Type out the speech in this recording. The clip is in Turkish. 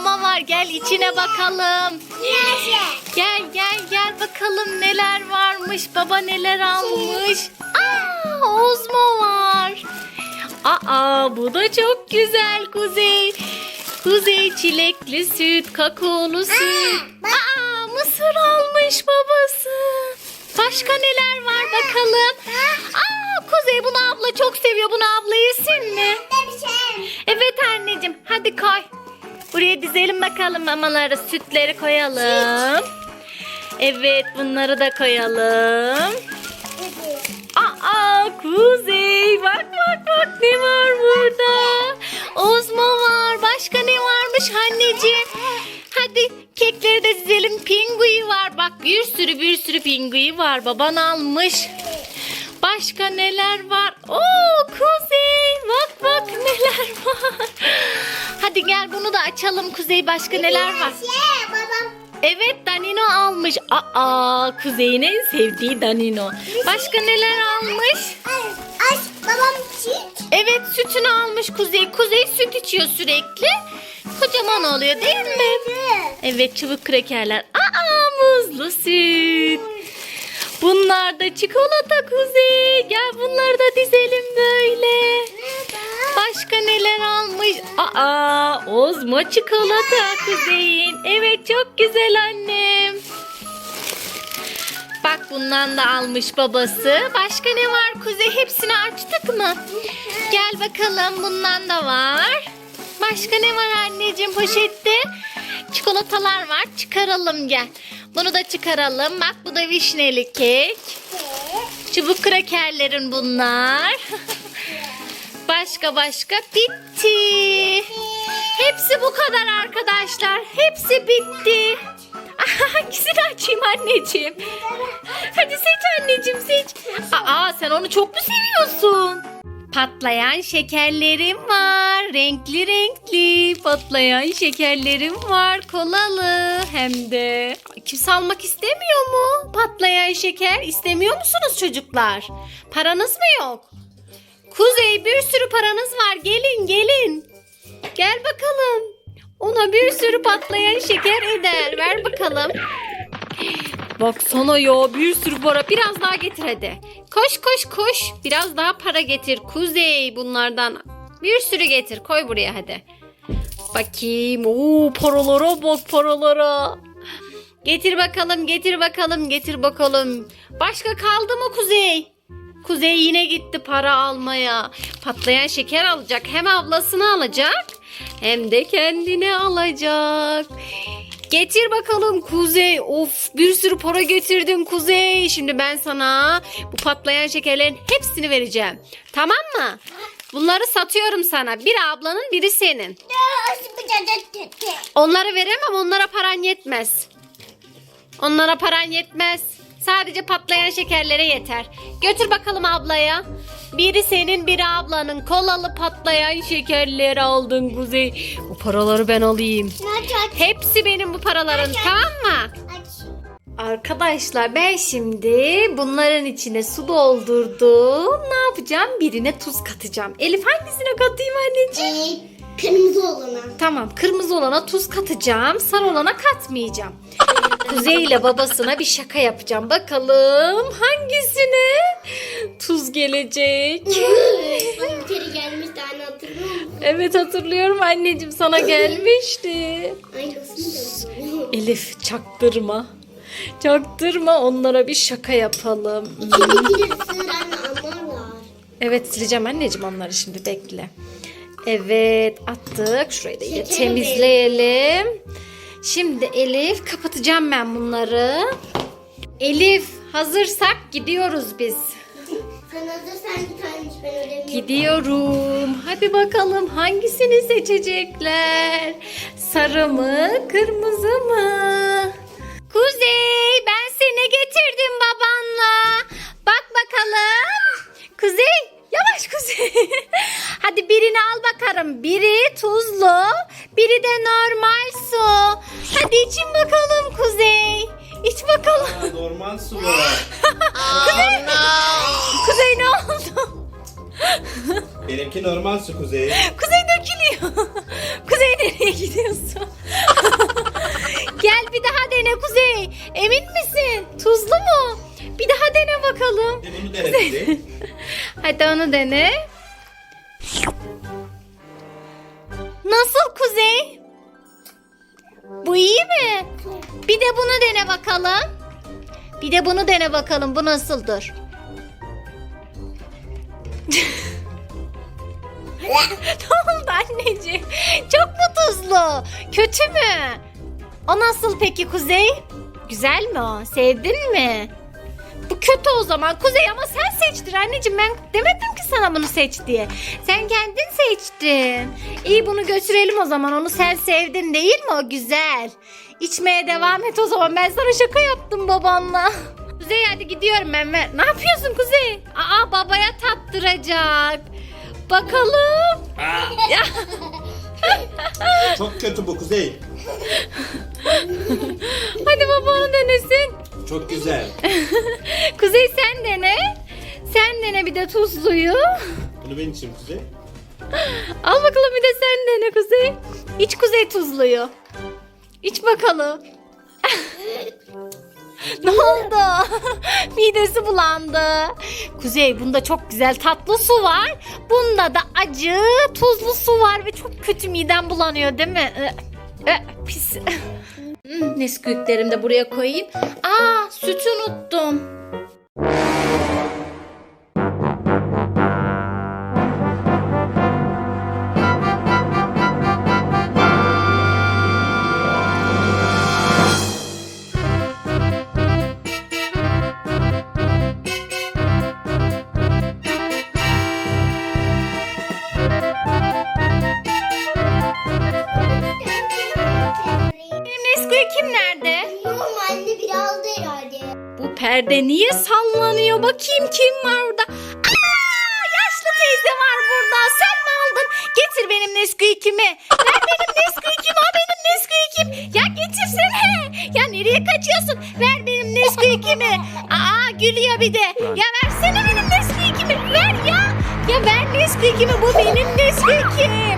mama var. Gel içine bakalım. Gel gel gel bakalım neler varmış. Baba neler almış. Aa Ozmo var. Aa bu da çok güzel Kuzey. Kuzey çilekli süt, kakaolu süt. Aa mısır almış babası. Başka neler var bakalım. Aa Kuzey bunu abla çok seviyor. Bunu abla yesin mi? Evet anneciğim hadi koy. Buraya dizelim bakalım mamaları, sütleri koyalım. Evet bunları da koyalım. Aa Kuzey bak bak bak ne var burada. Ozmo var. Başka ne varmış anneciğim? Hadi kekleri de dizelim. Pingui var. Bak bir sürü bir sürü pingui var. Baban almış. Başka neler var? Oo Kuzey bak bak neler var. Hadi gel bunu da açalım Kuzey. Başka neler var? babam. Evet Danino almış. Aa Kuzey'in en sevdiği Danino. Başka neler almış? Aç babam çiğ. Evet sütünü almış Kuzey. Kuzey süt içiyor sürekli. Kocaman oluyor değil mi? Evet çubuk krekerler. Aa muzlu süt. Bunlar da çikolata Kuzey. Gel bunları da dizelim böyle. Başka neler almış? Aa, Ozmo çikolata Kuzey'in. Evet çok güzel annem. Bak bundan da almış babası. Başka ne var Kuzey? Hepsini açtık mı? Gel bakalım bundan da var. Başka ne var anneciğim poşette? Çikolatalar var. Çıkaralım gel. Bunu da çıkaralım. Bak bu da vişneli kek. Çubuk krakerlerin bunlar. Başka başka bitti. Hepsi bu kadar arkadaşlar. Hepsi bitti. Hangisini açayım anneciğim? Hadi seç anneciğim seç. Aa sen onu çok mu seviyorsun? Patlayan şekerlerim var. Renkli renkli patlayan şekerlerim var. Kolalı hem de. Kimse almak istemiyor mu? Patlayan şeker istemiyor musunuz çocuklar? Paranız mı yok? Kuzey bir sürü paranız var. Gelin gelin. Gel bakalım. Ona bir sürü patlayan şeker eder. Ver bakalım. Baksana ya bir sürü para. Biraz daha getir hadi. Koş koş koş. Biraz daha para getir. Kuzey bunlardan. Bir sürü getir. Koy buraya hadi. Bakayım. Oo paralara bak paralara. Getir bakalım getir bakalım getir bakalım. Başka kaldı mı Kuzey? Kuzey yine gitti para almaya. Patlayan şeker alacak. Hem ablasını alacak hem de kendine alacak. Getir bakalım Kuzey. Of bir sürü para getirdin Kuzey. Şimdi ben sana bu patlayan şekerlerin hepsini vereceğim. Tamam mı? Bunları satıyorum sana. Biri ablanın biri senin. Onları veremem onlara paran yetmez. Onlara paran yetmez. Sadece patlayan şekerlere yeter. Götür bakalım ablaya. Biri senin biri ablanın kolalı patlayan şekerleri aldın Kuzey. Bu paraları ben alayım. Hepsi benim bu paraların tamam mı? Arkadaşlar ben şimdi bunların içine su doldurdum. Ne yapacağım? Birine tuz katacağım. Elif hangisine katayım anneciğim? Kırmızı olana. Tamam kırmızı olana tuz katacağım. Sarı olana katmayacağım. Kuzey ile babasına bir şaka yapacağım. Bakalım hangisine tuz gelecek? Bana bir kere gelmişti anne hatırlıyor musun? Evet hatırlıyorum anneciğim sana gelmişti. Da Elif çaktırma. Çaktırma onlara bir şaka yapalım. İçindeki de sığır anne anlarlar. Evet sileceğim anneciğim onları şimdi bekle. Evet attık. Şurayı da Şekerim temizleyelim. Şimdi Elif kapatacağım ben bunları. Elif hazırsak gidiyoruz biz. Sen hazırsan bir tane iç ben ödemiyorum. Gidiyorum. Hadi bakalım hangisini seçecekler? Sarı mı, kırmızı mı? Kuzey, ben seni getirdim babanla. Bak bakalım. Kuzey, yavaş Kuzey. Hadi birini bakalım. Biri tuzlu, biri de normal su. Hadi için bakalım Kuzey. İç bakalım. Normal su var. Kuzey ne oldu? Benimki normal su Kuzey. Kuzey dökülüyor. Kuzey nereye gidiyorsun? dene Kuzey. Emin misin? Tuzlu mu? Bir daha dene bakalım. Bir de bunu dene Kuzey. Hadi onu dene. Bakalım. Bir de bunu dene bakalım. Bu nasıldır? ne oldu anneciğim? Çok mu tuzlu? Kötü mü? O nasıl peki Kuzey? Güzel mi o? Sevdin mi? Bu kötü o zaman. Kuzey ama sen seçtin anneciğim. Ben demedim ki sana bunu seç diye. Sen kendin seçtin. İyi bunu götürelim o zaman. Onu sen sevdin değil mi? O güzel. İçmeye devam et o zaman. Ben sana şaka yaptım babanla. Kuzey hadi gidiyorum ben. Ne yapıyorsun Kuzey? Aa babaya tattıracak. Bakalım. Çok kötü bu Kuzey. Çok güzel. Kuzey sen dene. Sen dene bir de tuzluyu. Bunu ben içeyim Kuzey. Al bakalım bir de sen dene Kuzey. İç Kuzey tuzluyu. İç bakalım. ne oldu? Midesi bulandı. Kuzey bunda çok güzel tatlı su var. Bunda da acı tuzlu su var ve çok kötü midem bulanıyor değil mi? Pis. Hmm, Nesquik'lerimi de buraya koyayım. Aa sütü unuttum. Perde niye sallanıyor? Bakayım kim var orada? Aa, yaşlı teyze var burada. Sen mi aldın? Getir benim Nesquik'imi. Ver benim Nesquik'imi. O benim Nesquik'im. Ya getirsene. Ya nereye kaçıyorsun? Ver benim Nesquik'imi. Aa gülüyor bir de. Ya versene benim Nesquik'imi. Ver ya. Ya ver Nesquik'imi. Bu benim Nesquik'im.